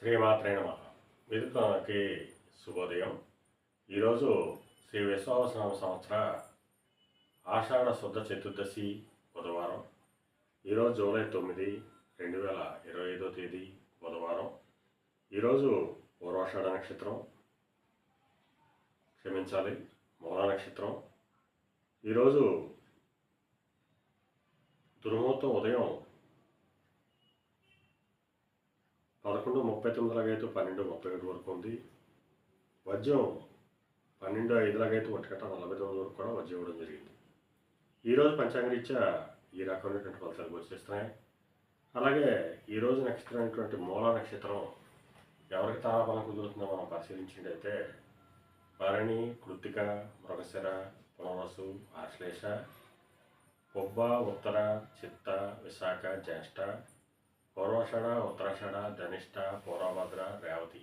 శ్రీమాత్రే నమ. శుభోదయం. ఈరోజు శ్రీ విశ్వావసనామ సంవత్సర ఆషాఢ శుద్ధ చతుర్దశి బుధవారం. ఈరోజు జూలై తొమ్మిది రెండు వేల ఇరవై ఐదో తేదీ బుధవారం. ఈరోజు పూర్వాషాఢ నక్షత్రం. క్షమించాలి మూల నక్షత్రం. ఈరోజు దుర్ముహూర్తం ఉదయం ముప్పై తొమ్మిది లాగైతే పన్నెండు ముప్పై ఏడు వరకు ఉంది వజ్యం పన్నెండు ఐదులాగైతే ఒంటిగంట నలభై తొమ్మిది వరకు కూడా వజ్యం ఇవ్వడం జరిగింది. ఈరోజు పంచాంగరీత్యా ఈ రకమైనటువంటి ఫలితాలు వచ్చేస్తున్నాయి అలాగే ఈరోజు నక్షత్రం అయినటువంటి మూల నక్షత్రం ఎవరికి తారాబలం కుదురుతుందో మనం పరిశీలించినట్టయితే భరణి కృత్తిక మృగశిర పునరసు ఆశ్లేష పొబ్బ ఉత్తర చిత్త విశాఖ జ్యేష్ఠ పూర్వాషాఢ ఉత్తరాషాఢ ధనిష్ట పూర్వభద్ర రేవతి.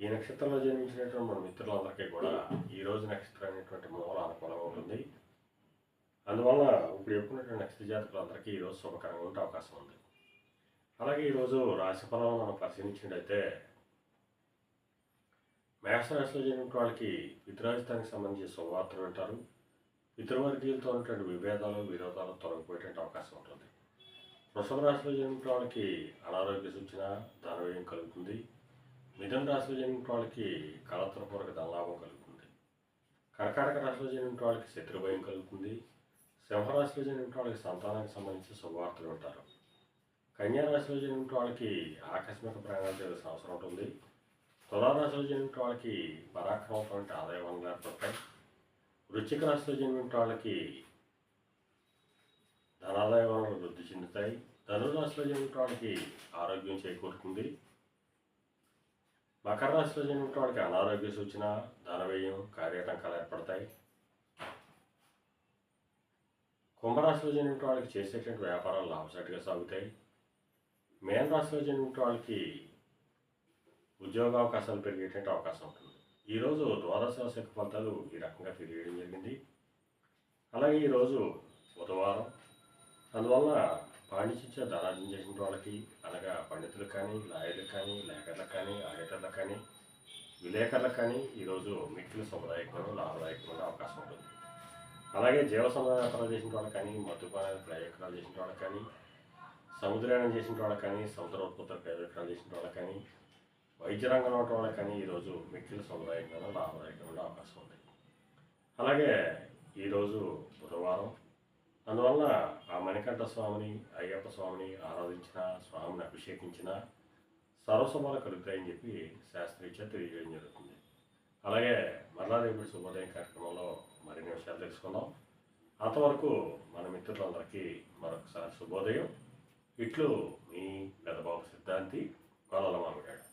ఈ నక్షత్రంలో జన్మించినటువంటి మన మిత్రులందరికీ కూడా ఈ రోజు నక్షత్రం అనేటువంటి మూల అనుకూలంగా ఉంటుంది. అందువల్ల ఇప్పుడు చెప్పుకున్నటువంటి నక్షత్ర జాతకులందరికీ ఈరోజు శుభకరంగా ఉండే అవకాశం ఉంది. అలాగే ఈరోజు రాశిఫలం మనం పరిశీలించినట్టయితే మేషరాశిలో జరిగిన వాళ్ళకి పితృరాజితానికి సంబంధించి శుభవార్తలు వింటారు. పితృవర్గీయులతో ఉన్నటువంటి విభేదాలు విరోధాలు తొలగిపోయేటువంటి అవకాశం ఉంటుంది. వృషభ రాశిలో జన్మించిన వాళ్ళకి అనారోగ్య సూచన ధనవ్యయం కలుగుతుంది. మిథున రాశిలో జన్మించిన వాళ్ళకి కళత్రపూర్వక ధనలాభం కలుగుతుంది. కర్కాటక రాశిలో జన్మించిన వాళ్ళకి శత్రుభయం కలుగుతుంది. సింహరాశిలో జన్మించిన వాళ్ళకి సంతానానికి సంబంధించి శుభవార్తలు ఉంటారు కన్యా రాశిలో జన్మించిన వాళ్ళకి ఆకస్మిక ప్రయాణాలు చేయాల్సిన అవసరం ఉంటుంది. తులారాశిలో జన్మించిన వాళ్ళకి పరాక్రమటువంటి ఆదాయ వనరులు ఏర్పడతాయి. వృశ్చిక రాశిలో జన్మించిన వాళ్ళకి ధనాదాయ వనరులు వృద్ధి చెందుతాయి. ధనురాశిలో జన్మించిన ఆరోగ్యం చేకూరుతుంది. మకర రాశిలో జన్మించిన అనారోగ్య సూచన ధనవ్యయం కార్యాటంకాలు ఏర్పడతాయి. కుంభరాశిలో జన్మించిన వాళ్ళకి చేసేటువంటి వ్యాపారాలు లాభసాటిగా సాగుతాయి. మేన రాశిలో జన్మించిన వాళ్ళకి ఉద్యోగ అవకాశాలు పెరిగేటువంటి అవకాశం ఉంటుంది. ఈరోజు ద్వాదశ రాశి యొక్క ఫలితాలు ఈ రకంగా తెలియడం జరిగింది. అలాగే ఈరోజు బుధవారం. అందువల్ల పాండిత్య దారాజం చేసిన వాళ్ళకి అనగా పండితులకు కానీ లాయర్లకు కానీ లేఖర్లకు కానీ ఆడిటర్లకు కానీ విలేకరులకు కానీ ఈరోజు మిక్కిలి శుభదాయకమైన లాభదాయకమైన అవకాశం ఉంటుంది. అలాగే జీవ సమాధానాలు చేసిన వాళ్ళకి కానీ మధుపాన ప్రయోజనాలు చేసిన వాళ్ళకి కానీ సముద్రయానం చేసిన వాళ్ళకి కానీ సముద్ర ఉత్పత్తుల ప్రయోజనాలు చేసిన వాళ్ళకి కానీ వైద్య రంగంలో ఉన్న వాళ్ళకి కానీ ఈరోజు మిక్కిలి శుభదాయకమైన లాభదాయకమైన అవకాశం ఉంది అలాగే ఈరోజు బుధవారం అందువల్ల ఆ మణికంఠ స్వామిని అయ్యప్ప స్వామిని ఆరాధించిన స్వామిని అభిషేకించిన సర్వశుభాలు కలుగుతాయని చెప్పి శాస్త్రీయ తెలియజేయడం జరుగుతుంది. అలాగే మరలా రేపు శుభోదయం కార్యక్రమంలో మరిన్ని విషయాలు తెలుసుకుందాం. అంతవరకు మన మిత్రులందరికీ మరొకసారి శుభోదయం. ఇట్లు మీ పెద్దబాబు సిద్ధాంతి కొలల మామిడాడు